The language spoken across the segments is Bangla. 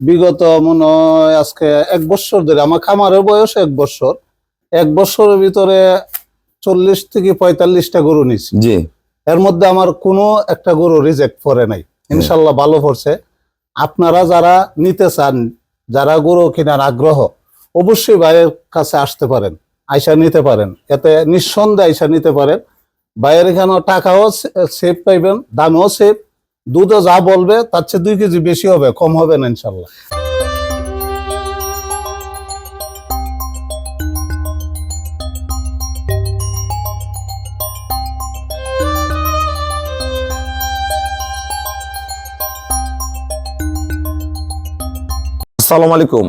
বিগত মনে হয় আজকে এক বছর ধরে আমার খামারের বয়স এক বছর। এক বছরের ভিতরে চল্লিশ থেকে পঁয়তাল্লিশটা গরু নিছি জি। এর মধ্যে আমার কোনো একটা গরু রিজেক্ট করে নাই। ইনশাল্লাহ ভালো পড়ছে। আপনারা যারা নিতে চান যারা গরু কেনার আগ্রহ অবশ্যই ভাইয়ের কাছে আসতে পারেন আইসা নিতে পারেন। এতে নিঃসন্দেহে আইসা নিতে পারেন। ভাইয়ের এখানে টাকাও সেভ পাইবেন দামেও সেভ দুধও যা বলবে, তার চেয়ে দুই কেজি বেশি হবে, কম হবে না ইনশাল্লাহ। আসসালামু আলাইকুম।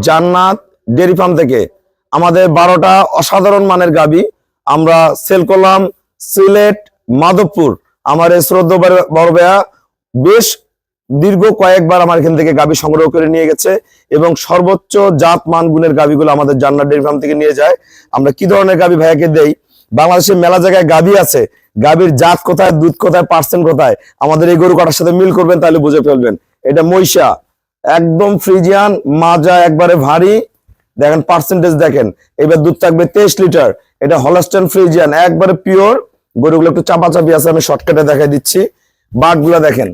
জান্নাত ডেয়ারি ফার্ম থেকে আমাদের বারোটা অসাধারণ মানের গাবি আমরা সেল করলাম সিলেট মাধবপুর, আমার এই শ্রদ্ধা বড়- ভাইয়া। বেশ দীর্ঘ কয়েকবার আমার এখান থেকে গাবি সংগ্রহ করে নিয়ে গেছে এবং সর্বোচ্চ জাত মান গুণের গাবিগুলো আমাদের জান্নাত ডেয়ারি ফার্ম থেকে নিয়ে যায়। আমরা কি ধরনের গাবি ভাইয়াকে দেই? বাংলাদেশের মেলা জায়গায় গাবি আছে। গাবির জাত কোথায়, দুধ কোথায় পার্সেন্ট কোথায়? আমাদের এই গরু কাটার সাথে মিল করবেন, তাহলে বুঝে ফেলবেন। এটা মহিষা। একদম ফ্রিজিয়ান, মাজা, একবারে ভারী। দেখেন পার্সেন্টেজ দেখেন। এবার দুধ থাকবে তেইশ লিটার। এটা হলস্টেন ফ্রিজিয়ান একবারে পিওর গরুগুলো একটু চাপাচাপি আছে, আমি শর্টকাটে দেখাই দিচ্ছি। বাঘগুলা দেখেন।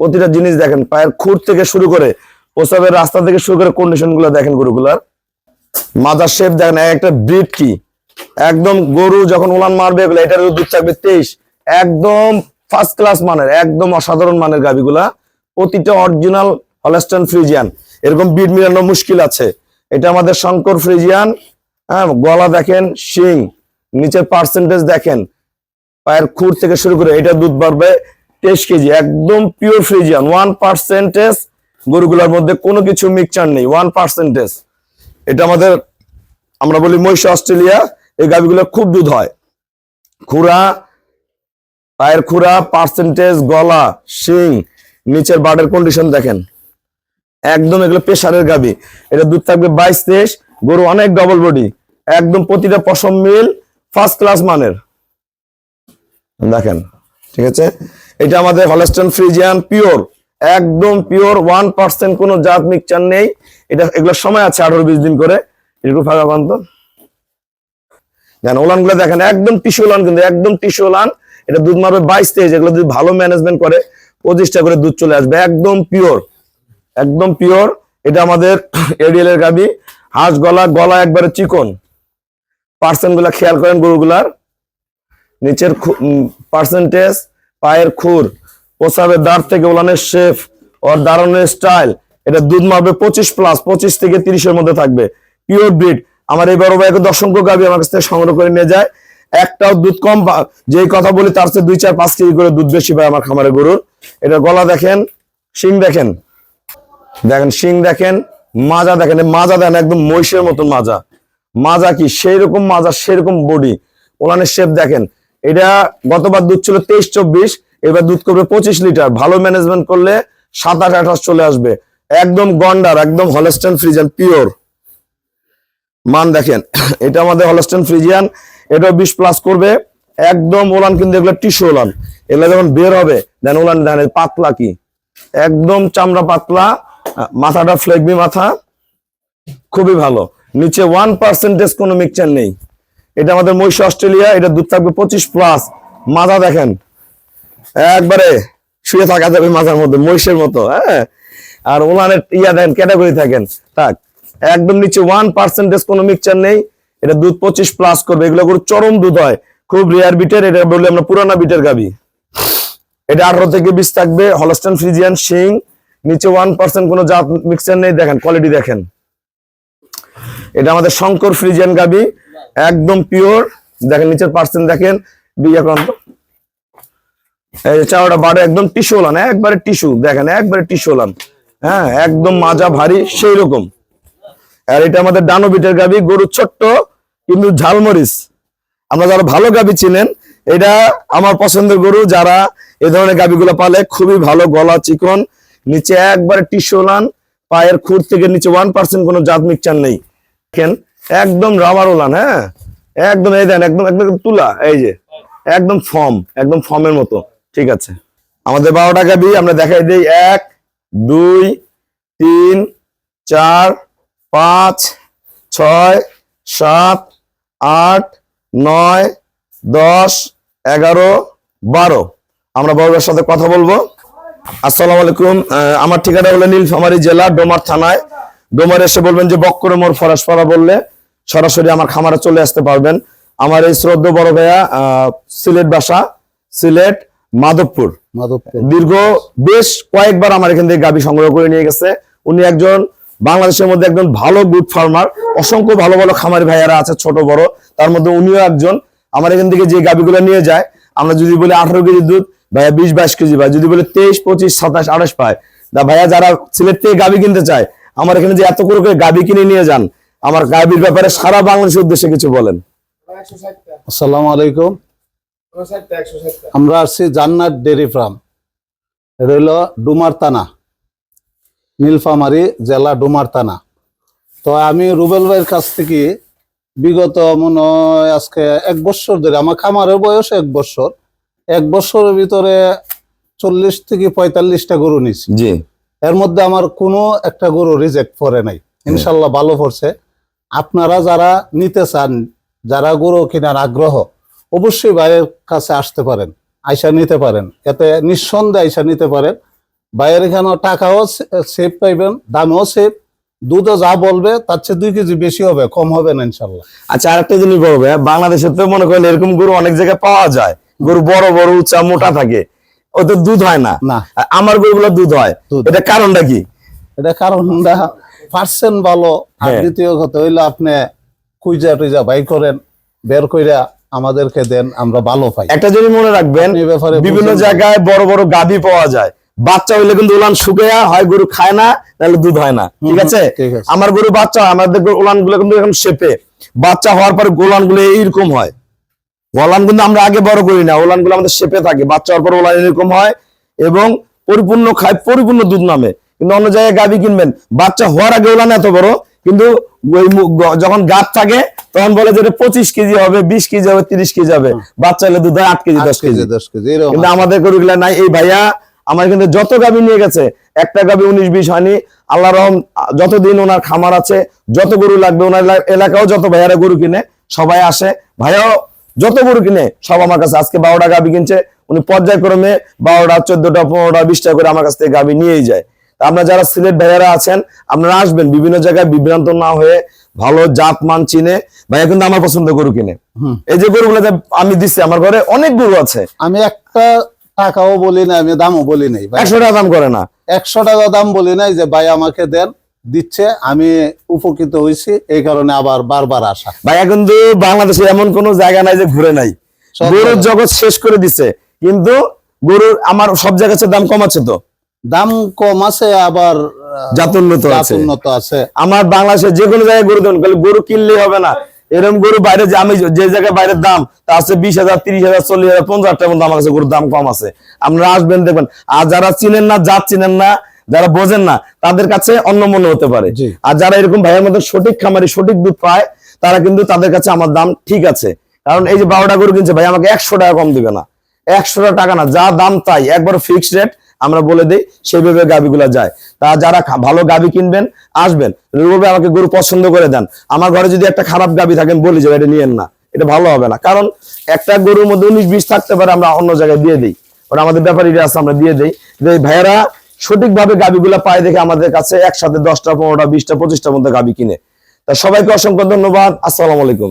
প্রতিটা জিনিস দেখেন, পায়ের খুঁট থেকে শুরু করে প্রসাবের রাস্তা থেকে শুরু করে কন্ডিশনগুলো দেখেন গরুগুলার। মাজার শেপ দেখেন একটা ব্রিড কি? একদম গরু যখন উলান মারবে এটার দুধ থাকবে তেইশ। একদম ফার্স্ট ক্লাস মানের, একদম অসাধারণ মানের গাবিগুলা প্রতিটা অরিজিনাল হলস্টান ফ্রিজিয়ান এরকম বিট মিলানো মুশকিল আছে। এটা আমাদের শঙ্কর ফ্রিজিয়ান হ্যাঁ গলা দেখেন, শিং। নিচের পার্সেন্টেজ দেখেন, পায়ের খুঁড় থেকে শুরু করে এটা দুধ বাড়বে। তেইশ কেজি, একদম পিওর ফ্রিজিয়ান ওয়ান পার্সেন্টেজ গরুগুলোর মধ্যে কোনো কিছু মিক্সচার নেই ওয়ান পার্সেন্টেজ এটা আমাদের, আমরা বলি মহিষা অস্ট্রেলিয়া, এই গাভিগুলো খুব দুধ হয়। খুরা, পায়ের খুরা পার্সেন্টেজ গলা, শিং, নিচের বার্ডের কন্ডিশন দেখেন। একদম এগুলো প্রেশারের গাবি এটা দুধ থাকবে বাইশ তেইশ, গরু অনেক ডবল বডি একদম প্রতিটা পশম মিল ফার্স্ট ক্লাস মানের। দেখেন, ঠিক আছে? এটা আমাদের হলস্টন ফ্রিজিয়ান, পিওর, একদম পিওর ওয়ান পার্সেন্ট কোনো জাত মিক্সচার নেই। এটা এগুলো সময় আছে আঠারো বিশ দিন করে। একটু ফাঁকা পান তো দেখেন ওলানগুলো দেখেন, একদম টিস্যু ওলান কিন্তু, একদম টিস্যু ওলান। এটা দুধ মারবে বাইশ তেইশ, এগুলো যদি ভালো ম্যানেজমেন্ট করে, পঁচিশটা করে দুধ চলে আসবে। একদম পিওর একদম পিওর। এটা আমাদের এডিএল এর গাবি, হাঁস গলা গলা একবারে চিকন। পার্সেন্টগুলা খেয়াল করেন গরুগুলার। নিচের পার্সেন্টেজ পায়ের খুর প্রসাবের দাঁড় থেকে ওলানের শেফ, ওর দাঁড়ানোর স্টাইল। এটা দুধ মারবে পঁচিশ প্লাস পঁচিশ থেকে তিরিশের মধ্যে থাকবে। পিওর ব্রিড আমার এই বড় ভাই দশ সংখ্যক গাবি আমার কাছ থেকে সংগ্রহ করে নিয়ে যায়। একটাও দুধ কম যেই কথা বলি তার চেয়ে দুই, চার, পাঁচ কেজি করে দুধ বেশি পায় আমার খামারে গরুর। এটা গলা দেখেন, শিং দেখেন। দেখেন, শিং দেখেন, মাজা দেখেন। মাজা দেখেন, একদম মহিষের মতন মাজা। মাজা কি? সেই রকম মাজা সেরকম বডি ওলানের শেপ দেখেন এটা গতবার দুধ ছিল তেইশ চব্বিশ, এবার দুধ করবে পঁচিশ লিটার। ভালো ম্যানেজমেন্ট করলে সাতাশ আঠাশ চলে আসবে। একদম গন্ডার, একদম হলস্টেন ফ্রিজিয়ান পিওর মান দেখেন, এটা আমাদের হলস্টেন ফ্রিজিয়ান এটাও বিশ প্লাস করবে। একদম ওলান কিন্তু এগুলো টিস্যু ওলান। এগুলো যখন বের হবে দেন ওলান দেন পাতলা কি? একদম চামড়া পাতলা, মাথাটা ফ্লেগবি মাথা, খুবই ভালো। নিচে ওয়ান পার্সেন্টেজ কোনো মিক্সচার নেই। এটা আমাদের মহিষ অস্ট্রেলিয়া, এটা দুধ থাকবে পঁচিশ প্লাস মাথা দেখেন, একবারে শুয়ে থাকা যাবে মাথার মধ্যে, মহিষের মতো হ্যাঁ? আর ওনানের ইয়া দেখেন ক্যাটাগরি থাকেন, থাক। একদম নিচে ওয়ান পার্সেন্টেজ কোনো মিক্সচার নেই, এটা দুধ পঁচিশ প্লাস করবে। এগুলো করে চরম দুধ হয়, খুব রেয়ার বিটের এটা বললে আমরা পুরানা বিটের গাবি। এটা আঠারো থেকে বিশ থাকবে হলস্টান ফ্রিজিয়ান শিং নিচে ওয়ান পার্সেন্ট কোনো জাত মিক্সচার নেই, দেখেন কোয়ালিটি দেখেন। এটা আমাদের শঙ্কর ফ্রিজিয়ান গাবি। একদম পিওর দেখেন, নিচের পার্সেন্ট দেখেন দুই আক্রান্ত এই চাওয়াটা বাড়ে একদম টিস্যু ওলান, একবারে টিস্যু দেখেন, একবারে টিস্যু ওলান। হ্যাঁ একদম মাজা ভারী, সেই রকম। আর এটা আমাদের ডানো বিটের গাবি গরু ছোট্ট, কিন্তু ঝালমরিচ। আমরা যারা ভালো গাবি চিনেন, এটা আমার পছন্দের গরু, যারা এ ধরনের গাবিগুলো পালে, খুবই ভালো গলা, চিকন, নিচে একবারে টিস্যু ওলান, পায়ের খুর থেকে নিচে ওয়ান পার্সেন্ট কোনো জাত মিক্সচার নেই। দেখেন একদম রাবার ওলান হ্যাঁ? একদম এই দেন, একদম একদম তুলা, এই যে। একদম ফর্ম একদম ফর্মের মতো, ঠিক আছে? আমাদের বারো টাকা গাবি আমরা দেখাই দিই, এক, দুই, তিন, চার, পাঁচ, ছয়, সাত, আট, নয়, দশ, এগারো, বারো। আমরা বড়দের সাথে কথা বলব। আসসালামু আলাইকুম। আমার ঠিকানা হলো নীলফামারী জেলা, ডোমার থানায়। ডোমার এসে বলবেন যে বক্করে মোর ফরাসপাড়া বললে। সরাসরি আমার খামারে চলে আসতে পারবেন। আমার এই শ্রদ্ধ বড় ভাইয়া সিলেট বাসা সিলেট মাধবপুর। মাধবপুর। দীর্ঘ বেশ কয়েকবার আমার এখান থেকে গাবি সংগ্রহ করে নিয়ে গেছে। উনি একজন বাংলাদেশের মধ্যে একজন ভালো গুড ফার্মার অসংখ্য ভালো ভালো খামারি ভাইয়ারা আছে ছোট বড়। তার মধ্যে উনিও একজন। আমার এখান থেকে যে গাবিগুলো নিয়ে যায় আমরা যদি বলি আঠারো কেজি দুধ ভাইয়া বিশ বাইশ কেজি পায়। যদি বলি তেইশ পঁচিশ সাতাশ আঠাশ পায়। ভাইয়া যারা সিলেট থেকে গাবি কিনতে চায় আমার এখানে যে এত করে করে গাবি কিনে নিয়ে যান আমার গাবির ব্যাপারে সারা বাংলাদেশের উদ্দেশ্যে কিছু বলেন। আসসালামু আলাইকুম। আমরা আসছি জান্নাত ডেরি ফার্ম। এটা হলো ডুমারতানা নীলফামারী জেলা ডুমারতানা তো আমি রুবেল ভাইয়ের কাছ থেকে বিগত মনে হয় আজকে এক বছর ধরে আমার খামারের বয়স এক বছর। এক বছরের ভিতরে চল্লিশ থেকে পঁয়তাল্লিশটা গরু নিছি জি। এর মধ্যে আমার কোনো একটা গরু রিজেক্ট করে নাই। ইনশাল্লাহ ভালো পড়ছে। আপনারা যারা নিতে চান যারা গরু কেনার আগ্রহ অবশ্যই বাইরের কাছে আসতে পারেন আইসা নিতে পারেন। এতে নিঃসন্দেহে আইসা নিতে পারেন। বাইরের এখানে টাকাও সেভ পাইবেন দামেও সেভ। দুধও যা বলবে তার চেয়ে দুই কেজি বেশি হবে কম হবে না ইনশাল্লাহ। আচ্ছা আরেকটা জিনিস বলব বাংলাদেশে তো মনে করেন এরকম গরু অনেক জায়গায় পাওয়া যায়। গরু বড় বড় উঁচা মোটা থাকে। ওতে দুধ হয় না। আমার গরুগুলো দুধ হয়। এটা কারণটা কি? এটা কারণটা পার্সেন্ট ভালো আর। দ্বিতীয় কথা হইল আপনি কুইজা টুইজা বাই করেন বের কইরা আমাদেরকে দেন আমরা ভালো পাই। একটা জিনিস মনে রাখবেন বিভিন্ন জায়গায় বড় বড় গাভী পাওয়া যায়। বাচ্চা হইলে কিন্তু উলান শুকিয়ে হয় গরু খায় না তাহলে দুধ হয় না। ঠিক আছে? আমার গরু বাচ্চা আমাদের উলানগুলো কিন্তু এখন শেপে। বাচ্চা হওয়ার পর গোলানগুলো এইরকম হয়। গোলান কিন্তু আমরা আগে বড় করি না ওলানগুলো আমাদের শেপে থাকে। বাচ্চা হওয়ার পর ওলান এরকম হয় এবং পরিপূর্ণ খায় পরিপূর্ণ দুধ নামে। কিন্তু অন্য জায়গায় গাভী কিনবেন। বাচ্চা হওয়ার আগে ওলান এত বড় কিন্তু ওই যখন গাছ থাকে তখন বলে যে পঁচিশ কেজি হবে বিশ কেজি হবে তিরিশ কেজি হবে। বাচ্চা হলে দুধ হয় আট কেজি দশ কেজি দশ কেজি কিন্তু। আমাদের গরুগুলা নাই। এই ভাইয়া আমার কিন্তু যত গাবি নিয়ে গেছে একটা গাবি উনিশ বিশ হয়নি। আল্লাহ রহম যতদিন ওনার খামার আছে যত গরু লাগবে ওনার এলাকাও যত ভাইয়ারা গরু কিনে সবাই আসে। ভাইয়াও যত গরু কিনে সব আমার কাছে। আজকে বারোটা গাবি কিনছে উনি পর্যায়ক্রমে বারোটা চোদ্দটা পনেরোটা বিশটা করে আমার কাছ থেকে গাবি নিয়েই যায়। আপনারা যারা সিলেট ভাইয়ারা আছেন আপনারা আসবেন বিভিন্ন জায়গায় বিভ্রান্ত না হয়ে ভালো জাত মান চিনে। ভাইয়া কিন্তু আমার পছন্দ গরু কিনে। এই যে গরুগুলো আমি দিচ্ছি আমার ঘরে অনেক গরু আছে। আমি একটা টাকাও বলি না আমি দামও বলি নাই একশো টাকা দাম করে না। একশো টাকা দাম বলি নাই যে ভাই আমাকে দেন দিচ্ছে আমি উপকৃত হয়েছি এই কারণে আবার বারবার আসা। ভাইয়া কিন্তু বাংলাদেশে এমন কোন জায়গা নাই যে ঘুরে নাই। গরুর জগৎ শেষ করে দিছে। কিন্তু গরুর আমার সব জায়গায় দাম কমাচ্ছে তো। দাম কম আছে আবার আহ, জাত উন্নত জাত আছে। আছে আমার বাংলাদেশে যে কোনো জায়গায় গরু দেন গরু কিনলেই হবে না। এরকম গরু বাইরে যে আমি যে জায়গায় বাইরের দাম তা আছে বিশ হাজার তিরিশ হাজার চল্লিশ হাজার পঞ্চাশ হাজার মধ্যে আমার কাছে গরুর দাম কম আছে। আপনারা আসবেন দেখবেন। আর যারা চিনেন না জাত চিনেন না যারা বোঝেন না তাদের কাছে অন্য মনে হতে পারে। আর যারা এরকম ভাইয়ের মধ্যে সঠিক খামারি সঠিক দুধ পায় তারা কিন্তু তাদের কাছে আমার দাম ঠিক আছে। কারণ এই যে বারোটা গরু কিনছে ভাই আমাকে একশো টাকা কম দিবে না। একশো টাকা না যা দাম তাই একবার ফিক্সড রেট আমরা বলে দিই, সেইভাবে গাবিগুলা যায়। তা যারা ভালো গাবি কিনবেন, আসবেন। রুবে আমাকে গরু পছন্দ করে দেন। আমার ঘরে যদি একটা খারাপ গাবি থাকেন বলি যে, এটা নিয়েন না। এটা ভালো হবে না। কারণ একটা গরুর মধ্যে উনিশ, বিশ থাকতে পারে, আমরা অন্য জায়গায় দিয়ে দিই। ওরা আমাদের ব্যাপারীরা আছে, আমরা দিয়ে দিই। যে ভাইয়েরা সঠিকভাবে গাবিগুলা পায় দেখে আমাদের কাছে একসাথে দশটা, পনেরোটা, বিশটা পঁচিশটা মধ্যে গাবি কিনে। তা সবাইকে অসংখ্য ধন্যবাদ। আসসালামু আলাইকুম।